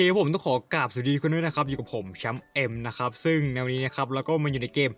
เคผมต้องขอกราบสวัสดีคนด้วยนะครับ อยู่กับผมแชมป์เอ็มนะครับซึ่งในวันนี้นะครับแล้วก็มาอยู่ในเกม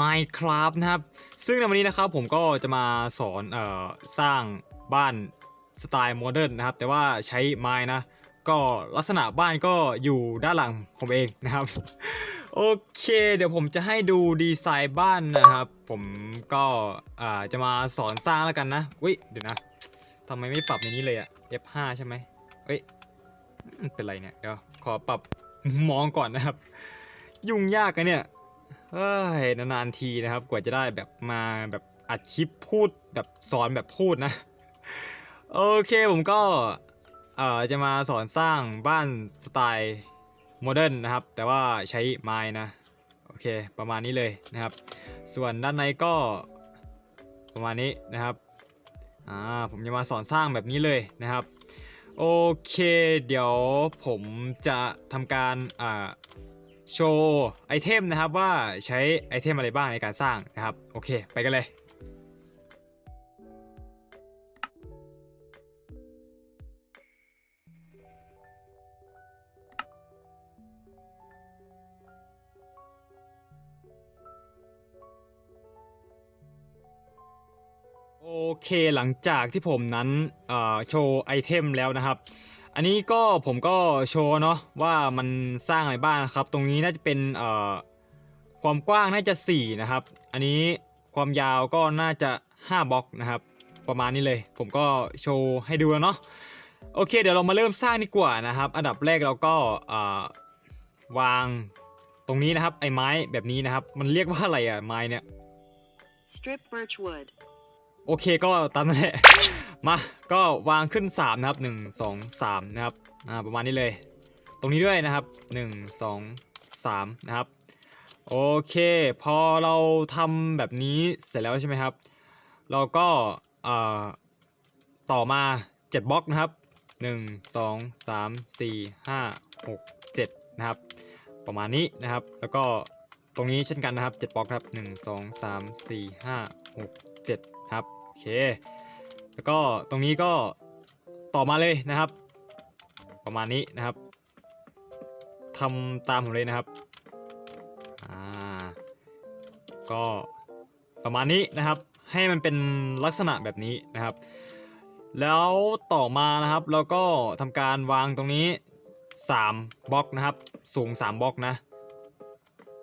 Minecraft นะครับ ซึ่งในวันนี้นะครับผมก็จะมาสอนเอ่อสร้างบ้านสไตล์โมเดิร์นนะครับ แต่ว่าใช้ไม้นะ ก็ลักษณะบ้านก็อยู่ด้านหลังผมเองนะครับ โอเค เดี๋ยวผมจะให้ดูดีไซน์บ้านนะครับ ผมก็อ่าจะมาสอนสร้างแล้วกันนะอุ้ยเดี๋ยวนะทำไมไม่ปรับในนี้เลยอะ F5 ใช่ไหมเอ้ย เป็นไรเนี่ยเดี๋ยวขอปรับมองก่อนนะครับ ยุ่งยากกันเนี่ยเอ้ยนานๆทีนะครับ กว่าจะได้แบบมาแบบอัดคลิปพูดแบบสอนแบบพูดนะ โอเคผมก็เอ่อจะมาสอนสร้างบ้านสไตล์โมเดิร์นนะครับ แต่ว่าใช้ไม้นะ โอเค ประมาณนี้เลยนะครับ ส่วนด้านในก็ประมาณนี้นะครับอ่าผมจะมาสอนสร้างแบบนี้เลยนะครับ โอเค เดี๋ยวผมจะทำการอ่าโชว์ไอเทมนะครับว่าใช้ไอเทมอะไรบ้างในการสร้างนะครับ โอเค ไปกันเลย โอเคหลังจากที่ผมนั้นโชว์ไอเทมแล้วนะครับ อันนี้ก็ผมก็โชว์เนาะว่ามันสร้างอะไรบ้างนะครับ ตรงนี้น่าจะเป็นความกว้างน่าจะ 4 นะครับ อันนี้ความยาวก็น่าจะ 5บล็อกนะครับ ประมาณนี้เลย ผมก็โชว์ให้ดูแล้วเนาะโอเค เดี๋ยวเรามาเริ่มสร้างดีกว่านะครับ อันดับแรกเราก็วางตรงนี้นะครับไอ้ไม้แบบนี้นะครับ มันเรียกว่าอะไรอะไม้เนี่ย Strip birch wood. โอเคก็ตามนั้นแหละ มาก็วางขึ้น 3 นะครับ 1 2 3 นะครับอ่าประมาณนี้เลย ตรงนี้ด้วยนะครับ 1 2 3 นะครับ โอเค พอเราทำแบบนี้เสร็จแล้วใช่ไหมครับ เราก็อ่อต่อมา 7บล็อกนะครับ 1 2 3 4 5 6 7 นะครับ ประมาณนี้นะครับ แล้วก็ตรงนี้เช่นกันนะครับ 7บล็อกครับ 1 2 3 4 5 6 7 ครับโอเคแล้วก็ตรงนี้ก็ต่อมาเลยนะครับ ประมาณนี้นะครับทำตามผมเลยนะครับอ่าก็ประมาณนี้นะครับให้มันเป็นลักษณะแบบนี้นะครับ แล้วต่อมานะครับเราก็ทำการวางตรงนี้ 3บล็อกนะครับ สูง 3บล็อกนะ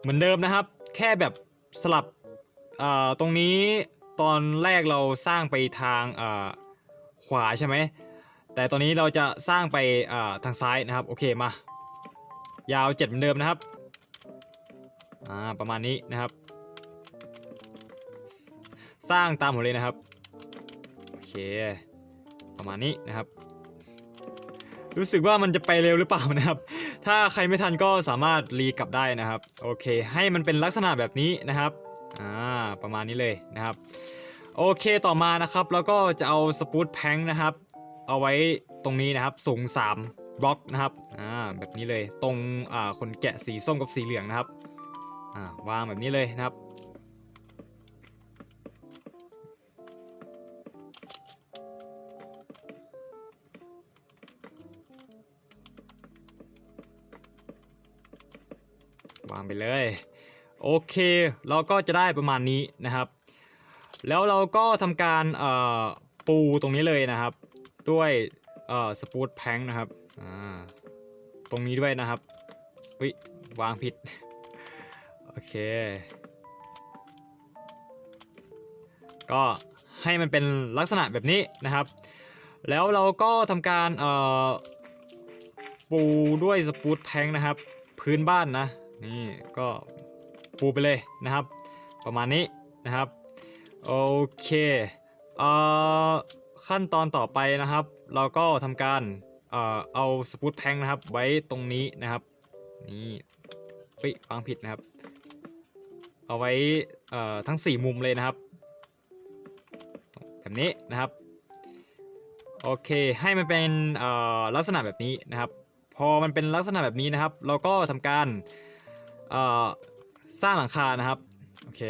เหมือนเดิมนะครับ แค่แบบสลับตรงนี้ ตอนแรกเราสร้างไปทางขวาใช่ไหม แต่ตอนนี้เราจะสร้างไปทางซ้ายนะครับ โอเคมา ยาว7เหมือนเดิมนะครับ อ่า ประมาณนี้นะครับ สร้างตามผมเลยนะครับ โอเค ประมาณนี้นะครับ รู้สึกว่ามันจะไปเร็วหรือเปล่านะครับ ถ้าใครไม่ทันก็สามารถรีกลับได้นะครับ โอเค ให้มันเป็นลักษณะแบบนี้นะครับ อ่าประมาณนี้เลยนะครับ โอเคต่อมานะครับแล้วก็จะเอาสปูตแพงนะครับ เอาไว้ตรงนี้นะครับสูง 3บล็อกนะครับอ่าแบบนี้เลยตรงอ่าคนแกะสีส้มกับสีเหลืองนะครับอ่าวางแบบนี้เลยนะครับวางไปเลย โอเคเราก็จะได้ประมาณนี้นะครับ แล้วเราก็ทำการปูตรงนี้เลยนะครับ ด้วยสปูตแพงนะครับตรงนี้ด้วยนะครับอุ้ยวางผิด โอเค ก็ให้มันเป็นลักษณะแบบนี้นะครับ แล้วเราก็ทำการปูด้วยสปูตแพงนะครับ พื้นบ้านนะ นี่ก็ ปูไปเลยนะครับ ประมาณนี้นะครับโอเคเอ่อขั้นตอนต่อไปนะครับ เราก็ทำการเอ่อเอาสปูตแพงนะครับไว้ตรงนี้นะครับนี่เฮ้ยวางผิดนะครับ เอาไว้เอ่อทั้ง 4 มุมเลยนะครับแบบนี้นะครับโอเคให้มันเป็นเอ่อลักษณะแบบนี้นะครับ พอมันเป็นลักษณะแบบนี้นะครับ เราก็ทำการเอ่อ สร้างหลังคานะครับโอเค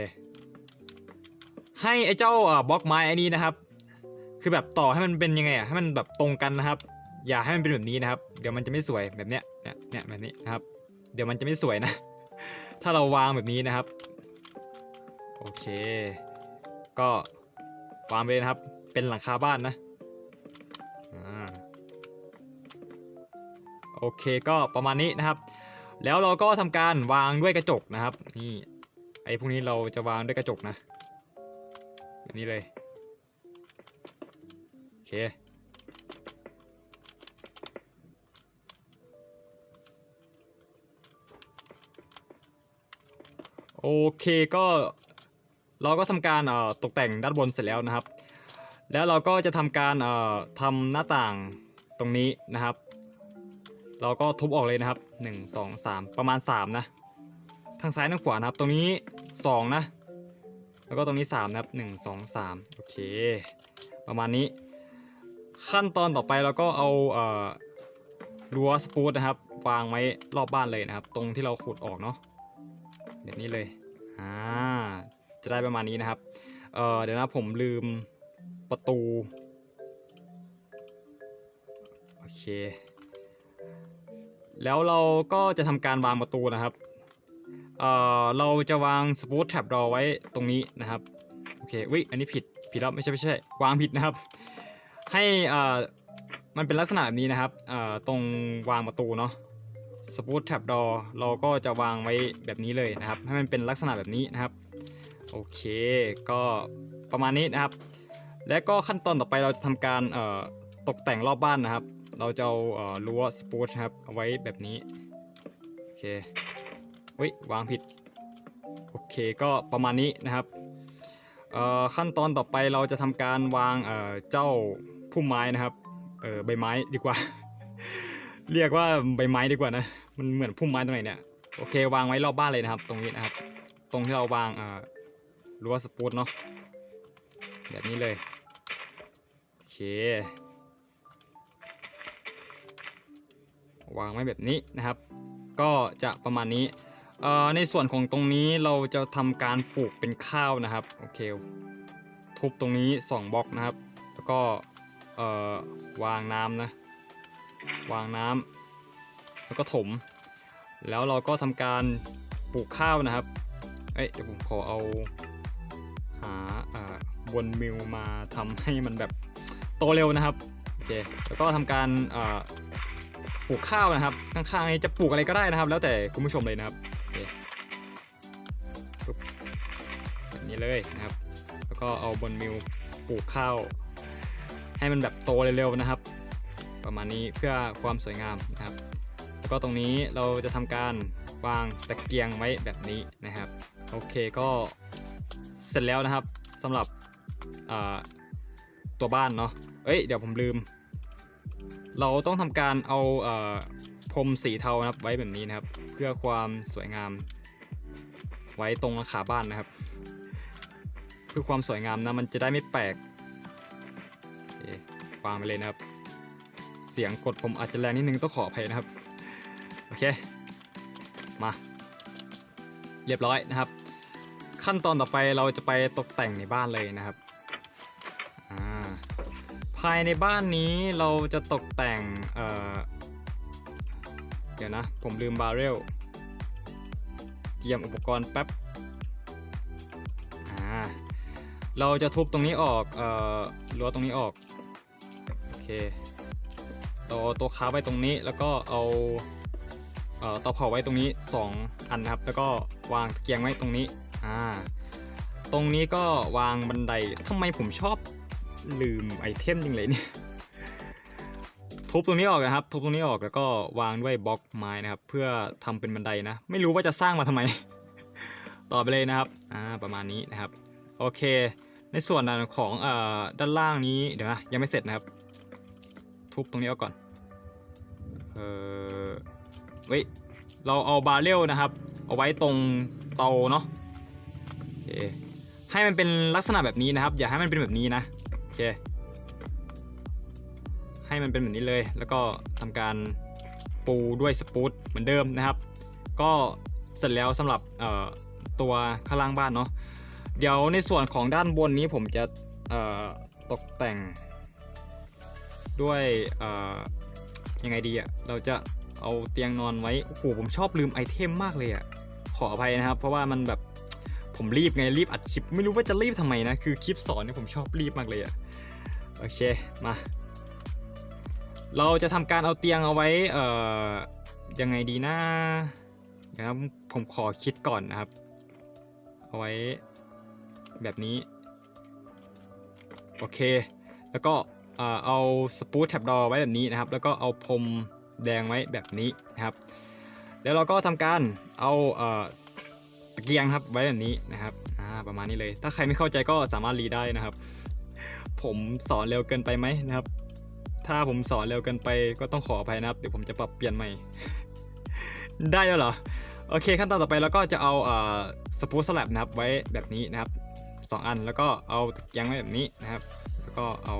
ให้ไอ้เจ้าบล็อกไม้ไอ้นี้นะครับ คือแบบต่อให้มันเป็นยังไงอะให้มันแบบตรงกันนะครับ อย่าให้มันเป็นแบบนี้นะครับ เดี๋ยวมันจะไม่สวยแบบเนี้ยเนี่ยเนี่ยแบบนี้นะครับ เดี๋ยวมันจะไม่สวยนะ ถ้าเราวางแบบนี้นะครับโอเค ก็วางไปเลยนะครับ เป็นหลังคาบ้านนะโอเคก็ประมาณนี้นะครับ แล้วเราก็ทำการวางด้วยกระจกนะครับนี่ไอ้พวกนี้เราจะวางด้วยกระจกนะแบบนี้เลยโอเคโอเคก็เราก็ทำการตกแต่งด้านบนเสร็จแล้วนะครับ แล้วเราก็จะทำการเอ่อทำหน้าต่างตรงนี้นะครับ เราก็ทุบออกเลยนะครับ 1 2 3 ประมาณ 3 นะ ทางซ้ายทางขวานะครับ ตรงนี้ 2 นะ แล้วก็ตรงนี้ 3 นะครับ 1 2 3 โอเค ประมาณนี้ ขั้นตอนต่อไปเราก็เอาเอ่อรั้วสปูตนะครับ วางไว้รอบบ้านเลยนะครับ ตรงที่เราขุดออกเนาะแบบนี้เลยอ่าจะได้ประมาณนี้นะครับเอ่อเดี๋ยวนะผมลืมประตู โอเค แล้วเราก็จะทำการวางประตูนะครับเอ่อเราจะวางสปูตแท็บรอไว้ตรงนี้นะครับโอเควิอันนี้ผิดผิดแล้วไม่ใช่ไม่ใช่วางผิดนะครับ ให้เอ่อมันเป็นลักษณะแบบนี้นะครับเอ่อตรงวางประตูเนาะสปูตแท็บดอเราก็จะวางไว้แบบนี้เลยนะครับ ให้มันเป็นลักษณะแบบนี้นะครับ โอเค ก็ประมาณนี้นะครับ และก็ขั้นตอนต่อไปเราจะทำการเอ่อตกแต่งรอบบ้านนะครับ เราจะเอาเอ่อรั้วสปูตนะครับเอาไว้แบบนี้ โอเคเฮ้ยวางผิด โอเคก็ประมาณนี้นะครับขั้นตอนต่อไปเราจะทำการวางเเจ้าพุ่มไม้นะครับใบไม้ดีกว่า เรียกว่าใบไม้ดีกว่านะมันเหมือนพุ่มไม้ตรงไหนเนี่ยโอเควางไว้รอบบ้านเลยนะครับ ตรงนี้นะครับ ตรงที่เราวางรั้วสปูตเนาะแบบนี้เลยโอเค วางไว้แบบนี้นะครับ ก็จะประมาณนี้ในส่วนของตรงนี้เราจะทำการปลูกเป็นข้าวนะครับโอเคทุบตรงนี้ 2บล็อกนะครับ แล้วก็วางน้ำนะวางน้ำแล้วก็ถม แล้วเราก็ทำการปลูกข้าวนะครับเอ้ยเดี๋ยวผมขอเอาหาบนมิวมาทำให้มันแบบโตเร็วนะครับโอเคแล้วก็ทำการ ปลูกข้าวนะครับข้างๆนี้จะปลูกอะไรก็ได้นะครับ แล้วแต่คุณผู้ชมเลยนะครับแบบนี้เลยนะครับ แล้วก็เอาบนมิวปลูกข้าว ให้มันแบบโตเร็วๆนะครับ ประมาณนี้เพื่อความสวยงามนะครับ แล้วก็ตรงนี้เราจะทำการวางตะเกียงไว้แบบนี้นะครับ โอเคก็เสร็จแล้วนะครับสำหรับตัวบ้านเนาะเอ้ยเดี๋ยวผมลืม เราต้องทำการเอาเอ่อพรมสีเทานะครับไว้แบบนี้นะครับ เพื่อความสวยงาม ไว้ตรงขาบ้านนะครับ เพื่อความสวยงามนะมันจะได้ไม่แปลกโอเควางไปเลยนะครับ เสียงกดผมอาจจะแรงนิดนึงต้องขออภัยนะครับ โอเค มา เรียบร้อยนะครับ ขั้นตอนต่อไปเราจะไปตกแต่งในบ้านเลยนะครับ ภายในบ้านนี้เราจะตกแต่งเเดี๋ยวนะ ผมลืมบาร์เรลเตรียมอุปกรณ์แป๊บเราจะทุบตรงนี้ออกเอ่อรั้วตรงนี้ออก โอเคเอาตัวค้าไว้ตรงนี้แล้วก็เอาเอ่อเตาเผาไว้ตรงนี้ 2 อันนะครับ แล้วก็วางตะเกียงไว้ตรงนี้ อ่า ตรงนี้ก็วางบันไดทำไมผมชอบ ลืมไอเทมจริงเลยเนี่ยทุบตรงนี้ออกนะครับทุบตรงนี้ออกแล้วก็วางด้วยบล็อกไม้นะครับ เพื่อทำเป็นบันไดนะ ไม่รู้ว่าจะสร้างมาทำไม ต่อไปเลยนะครับอ่าประมาณนี้นะครับ โอเค ในส่วนของเอ่อด้านล่างนี้เดี๋ยวนะยังไม่เสร็จนะครับ ทุบตรงนี้เอาก่อนเออเว้ยเราเอาบาเรลนะครับ เอาไว้ตรงเตาเนาะโอเคให้มันเป็นลักษณะแบบนี้นะครับ อย่าให้มันเป็นแบบนี้นะ เค ให้มันเป็นแบบนี้เลย แล้วก็ทำการปูด้วยสปูตเหมือนเดิมนะครับ ก็เสร็จแล้วสำหรับตัวข้างล่างบ้านเนาะ เดี๋ยวในส่วนของด้านบนนี้ผมจะตกแต่งด้วยยังไงดีอะเราจะเอาเตียงนอนไว้ โอ้โห ผมชอบลืมไอเทมมากเลยอะขออภัยนะครับ เพราะว่ามันแบบผมรีบไงรีบอัดคลิป ไม่รู้ว่าจะรีบทำไมนะ คือคลิปสอนเนี่ยผมชอบรีบมากเลยอะ โอเคมา เราจะทำการเอาเตียงเอาไว้เอ่อยังไงดีนะเดี๋ยวผมขอคิดก่อนนะครับ เอาไว้แบบนี้ โอเค แล้วก็เอ่อเอาสปูตแท็บดอไว้แบบนี้นะครับ แล้วก็เอาพรมแดงไว้แบบนี้นะครับ แล้วเราก็ทำการเอาเอ่อตะเกียงครับไว้แบบนี้นะครับอ่าประมาณนี้เลย ถ้าใครไม่เข้าใจก็สามารถรีได้นะครับ ผมสอนเร็วเกินไปไหมนะครับ ถ้าผมสอนเร็วเกินไปก็ต้องขออภัยนะครับ เดี๋ยวผมจะปรับเปลี่ยนใหม่ ได้แล้วเหรอ โอเคขั้นตอนต่อไปเราก็จะเอาเอ่อสปูตสลับนะครับไว้แบบนี้นะครับสองอันแล้วก็เอาตะเกียงไว้แบบนี้นะครับ แล้วก็เอา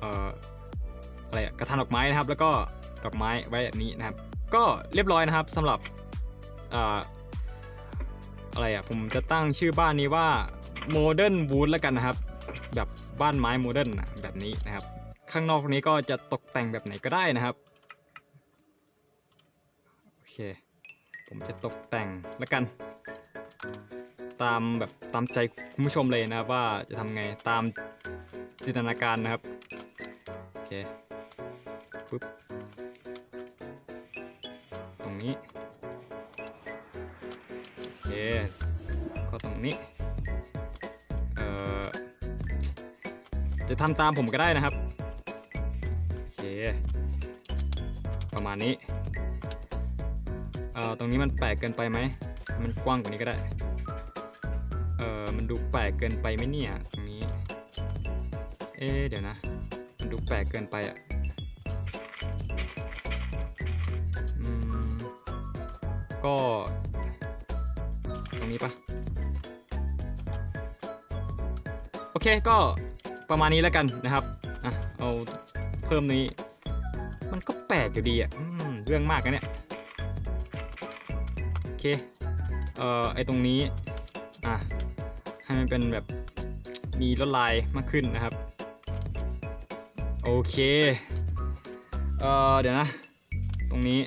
เอ่ออะไรอะกระถางดอกไม้นะครับ แล้วก็ดอกไม้ไว้แบบนี้นะครับ ก็เรียบร้อยนะครับสำหรับเอ่ออะไรอะผมจะตั้งชื่อบ้านนี้ว่า Modern Wood แล้วกันนะครับ แบบ บ้านไม้โมเดิร์นแบบนี้นะครับ ข้างนอกนี้ก็จะตกแต่งแบบไหนก็ได้นะครับโอเคผมจะตกแต่งแล้วกัน ตามแบบตามใจคุณผู้ชมเลยนะครับว่าจะทำไงตามจินตนาการนะครับโอเคปึ๊บตรงนี้โอเคก็ตรงนี้ จะทำตามผมก็ได้นะครับ โอเค ประมาณนี้ เอ่อ ตรงนี้มันแปลกเกินไปไหม มันกว้างกว่านี้ก็ได้ เอ่อ มันดูแปลกเกินไปไหมเนี่ยตรงนี้ เอ๊เดี๋ยวนะ มันดูแปลกเกินไปอะอืมก็ตรงนี้ปะโอเคก็ ประมาณนี้แล้วกันนะครับอะเอาเพิ่มนี้ มันก็แปลกอยู่ดีอะเรื่องมากนะเนี่ยโอเคเอ่อไอตรงนี้อะให้มันเป็นแบบมีลวดลายมากขึ้นนะครับโอเคเอ่อเดี๋ยวนะ ตรงนี้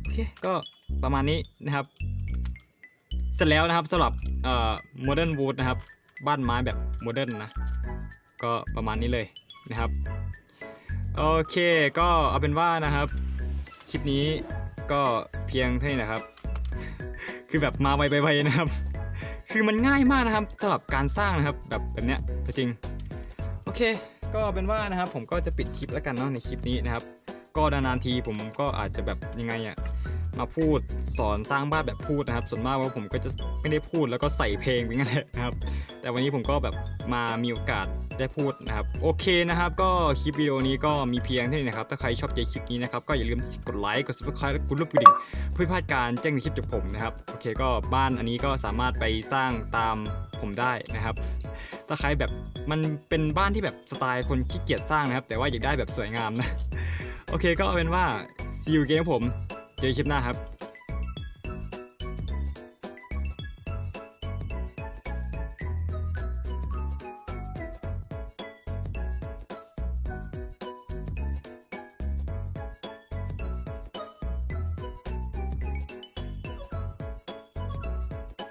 โอเคก็ประมาณนี้นะครับ เสร็จแล้วนะครับสำหรับเอ่อ modern wood นะครับ บ้านไม้แบบโมเดิร์นนะ ก็ประมาณนี้เลยนะครับ โอเคก็เอาเป็นว่านะครับ คลิปนี้ก็เพียงเท่านี้นะครับ คือแบบมาไวๆนะครับ คือมันง่ายมากนะครับสำหรับการสร้างนะครับแบบแบบเนี้ยจริง โอเค ก็เป็นว่านะครับ ผมก็จะปิดคลิปแล้วกันเนาะในคลิปนี้นะครับ ก็นานๆทีผมก็อาจจะแบบยังไงอะ มาพูดสอนสร้างบ้านแบบพูดนะครับส่วนมากว่าผมก็จะไม่ได้พูดแล้วก็ใส่เพลงไปงั้นแหละนะครับแต่วันนี้ผมก็แบบมามีโอกาสได้พูดนะครับโอเคนะครับ ก็คลิปวิดีโอนี้ก็มีเพียงเท่านี้นะครับถ้าใครชอบใจคลิปนี้นะครับก็อย่าลืมกดไลค์กด subscribe และกดรูปกระดิ่งเพื่อพลาดการแจ้งคลิปจากผมนะครับโอเคก็บ้านอันนี้ก็สามารถไปสร้างตามผมได้นะครับถ้าใครแบบมันเป็นบ้านที่แบบสไตล์คนขี้เกียจสร้างนะครับ แต่ว่าอยากได้แบบสวยงามนะโอเคก็เอาเป็นว่า see you again ผม เจอคลิปหน้าครับ